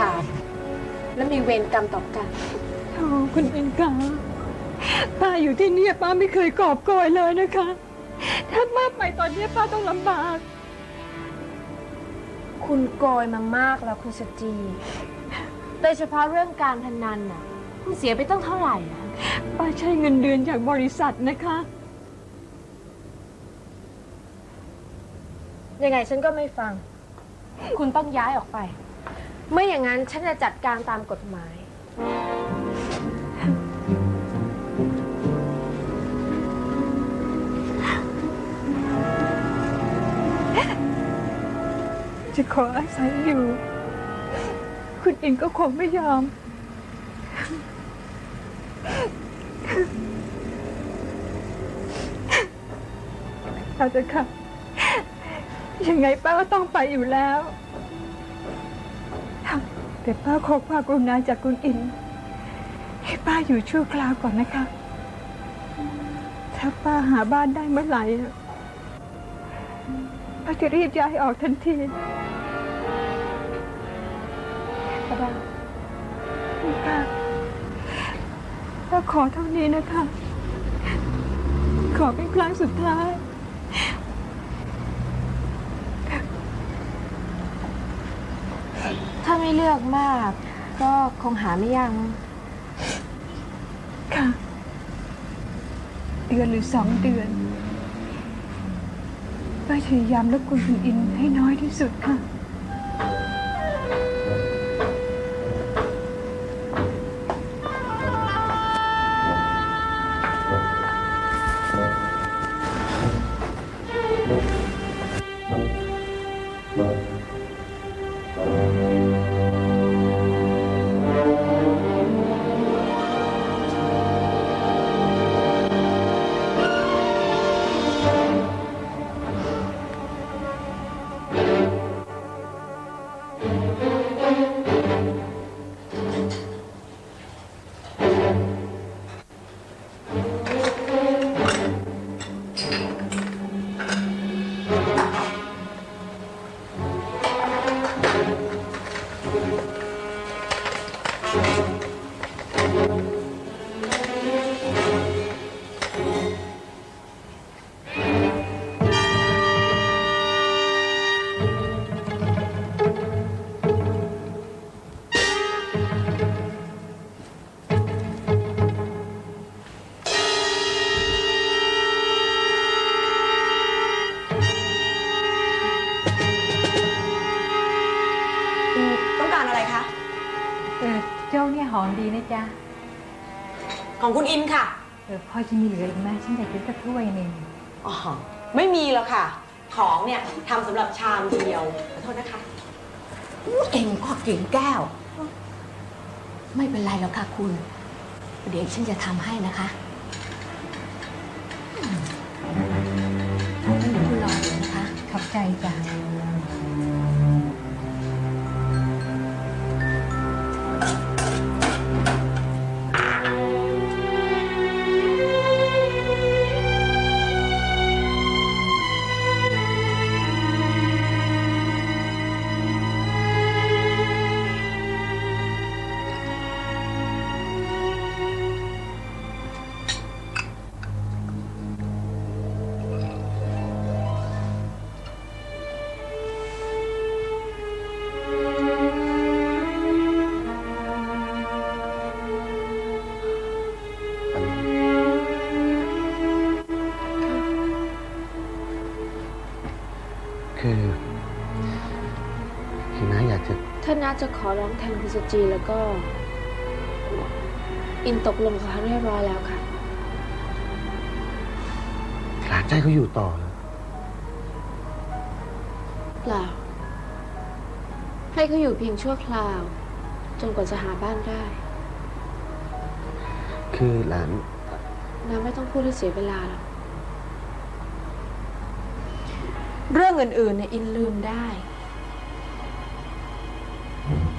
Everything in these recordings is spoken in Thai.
ขาด และมีเวรกรรมต่อกัน โอ้คุณอินกาป้าอยู่ที่เนี่ยป้าไม่เคยกอบโกยเลยนะคะ ถ้าป้าไปตอนนี้ป้าต้องลำบาก คุณโกยมามากแล้วคุณสจี โดยเฉพาะเรื่องการพนันน่ะ คุณเสียไปตั้งเท่าไหร่อะป้าใช้เงินเดือนจากบริษัทนะคะ ยังไงฉันก็ไม่ฟัง คุณต้องย้ายออกไป ไม่อย่างนั้นฉันจะจัดการตามกฎหมาย จะขออาศัยอยู่ คุณอินก็คงไม่ยอม เอาเถอะค่ะ ยังไงป้าก็ต้องไปอยู่แล้ว แต่ป้าขอความกรุณาจากคุณอิน ให้ป้าอยู่ชั่วคราวก่อนนะคะ ถ้าป้าหาบ้านได้เมื่อไหร่ป้าจะรีบย้ายออกทันทีก็ได้ค่ะป้าขอเท่านี้นะคะ ขอเป็นครั้งสุดท้าย ถ้าไม่เลือกมาก ก็คงหาไม่ยากมั้งค่ะ เดือนหรือสองเดือนป้าพยายามลดกวนคุณอินให้น้อยที่สุดค่ะ โจ้เนี่ยหอมดีนะจ๊ะของคุณอินค่ะ เออพ่อจะมีเหลืออีกไหมฉันอยากกินสักถ้วยหนึ่งอ๋อไม่มีแล้วค่ะ ของเนี่ยทำสำหรับชามเดียวขอโทษนะคะ เองก็กิ่งแก้ว ไม่เป็นไรแล้วค่ะคุณ เดี๋ยวฉันจะทำให้นะคะอืมงั้นเดี๋ยวคุณรอเดี๋ยวนะคะ ขอบใจจ้ะ จะขอร้องแทนคุณสจีแล้วก็ อินตกลงกับเขาเรียบร้อยแล้วค่ะ หลานใจเขาอยู่ต่อแล้วเปล่า ให้เขาอยู่เพียงชั่วคราว จนกว่าจะหาบ้านได้ คือหลาน น้าไม่ต้องพูดให้เสียเวลาหรอก เรื่องอื่นๆเนี่ยอินลืมได้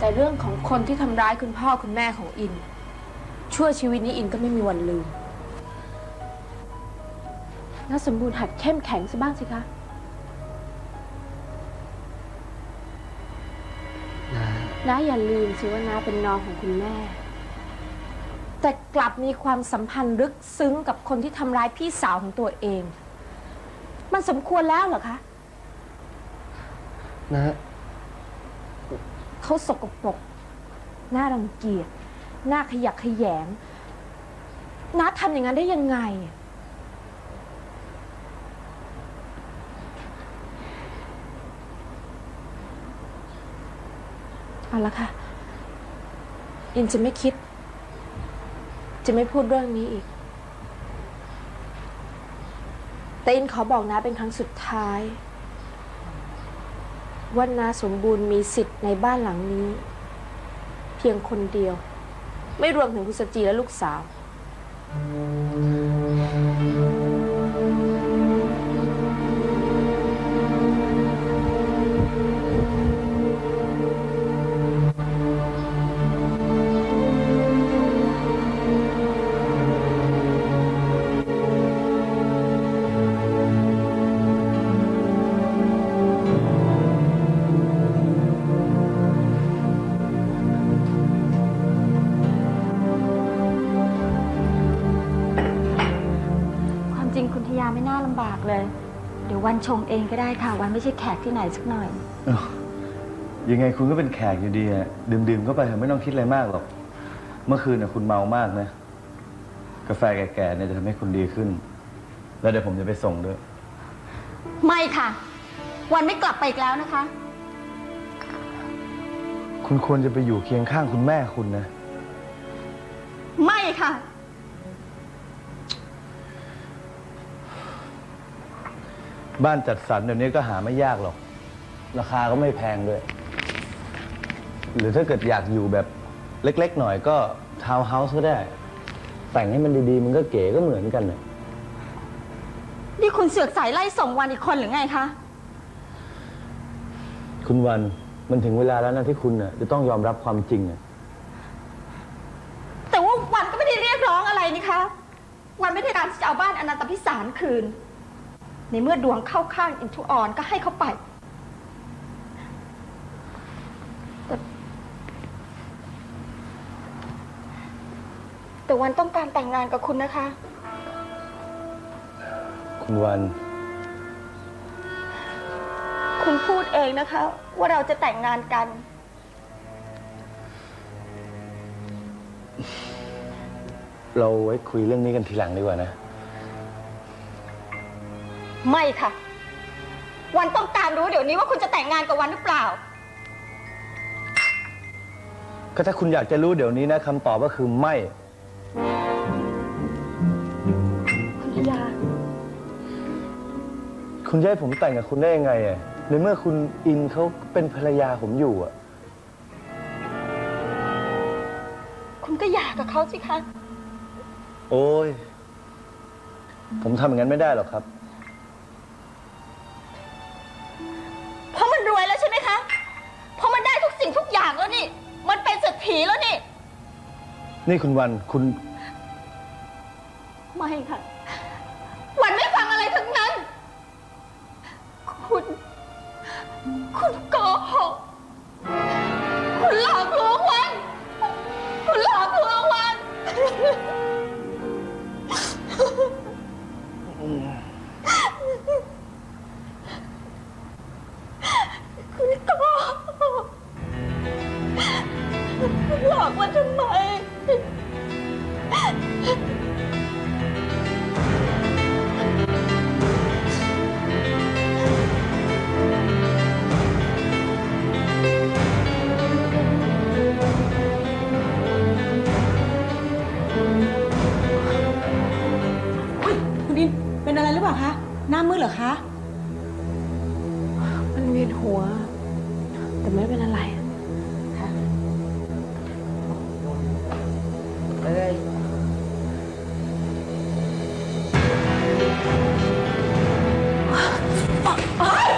แต่เรื่องของคนที่ทำร้ายคุณพ่อคุณแม่ของอิน ชั่วชีวิตนี้อินก็ไม่มีวันลืมน้าสมบูรณ์หัดเข้มแข็งซะบ้างสิคะน้าน้าอย่าลืมสิว่าน้าเป็นน้องของคุณแม่ แต่กลับมีความสัมพันธ์ลึกซึ้งกับคนที่ทำร้ายพี่สาวของตัวเอง มันสมควรแล้วเหรอคะ นะ เขาสกปรกน่ารังเกียจน่าขยักขยแยงน้าทำอย่างนั้นได้ยังไง เอาละค่ะ อินจะไม่คิด จะไม่พูดเรื่องนี้อีก แต่อินขอบอกนะเป็นครั้งสุดท้าย ว่านาสมบูรณ์มีสิทธิ์ในบ้านหลังนี้ เพียงคนเดียว ไม่รวมถึงคุณสจีและลูกสาวคว ชงเองก็ได้ค่ะ วันไม่ใช่แขกที่ไหนสักหน่อยยังไงคุณก็เป็นแขกอยู่ดีอะดื่มๆก็ไปเถอะไม่ต้องคิดอะไรมากหรอก เมื่อคืนน่ะคุณเมามากนะ กาแฟแก่ๆเนี่ยจะทำให้คุณดีขึ้น แล้วเดี๋ยวผมจะไปส่งด้วย ไม่ค่ะ วันไม่กลับไปอีกแล้วนะคะ คุณควรจะไปอยู่เคียงข้างคุณแม่คุณนะ ไม่ค่ะ บ้านจัดสรรเดี๋ยวนี้ก็หาไม่ยากหรอก ราคาก็ไม่แพงด้วย หรือถ้าเกิดอยากอยู่แบบเล็ก ๆ หน่อยก็ทาวน์เฮาส์ก็ได้ แต่งให้มันดีๆ มันก็เก๋ก็เหมือนกันน่ะนี่คุณเสือกสายไล่ส่งวันอีกคนหรือไงคะ คุณวันมันถึงเวลาแล้วนะที่คุณน่ะจะต้องยอมรับความจริงน่ะแต่ว่าวันก็ไม่ได้เรียกร้องอะไรนี่คะ วันไม่ได้การที่จะเอาบ้านอนันตพิสารคืน ในเมื่อดวงเข้าข้างอินทุออนก็ให้เขาไป แต่แต่วันต้องการแต่งงานกับคุณนะคะ คุณวัน คุณพูดเองนะคะ ว่าเราจะแต่งงานกัน เราไว้คุยเรื่องนี้กันทีหลังดีกว่านะ ไม่ค่ะ วันต้องการรู้เดี๋ยวนี้ว่าคุณจะแต่งงานกับวันหรือเปล่า ก็ถ้าคุณอยากจะรู้เดี๋ยวนี้นะคำตอบก็คือไม่ คุณทยาคุณจะให้ผมแต่งกับคุณได้ยังไงอะในเมื่อคุณอินเขาเป็นภรรยาผมอยู่อะคุณก็หย่ากับเขาสิคะ โอ้ย ผมทำอย่างนั้นไม่ได้หรอกครับ แล้วใช่ไหมคะ เพราะมันได้ทุกสิ่งทุกอย่างแล้วนี่ มันเป็นเศรษฐีแล้วนี่ นี่คุณวันคุณไม่ค่ะ วันไม่ฟังอะไรทั้งนั้น คุณ คุณโกหก คุณอินเป็นอะไรหรือเปล่าคะ หน้ามืดเหรอคะ มันเวียนหัว แต่ไม่เป็นอะไรเอ้ย ใ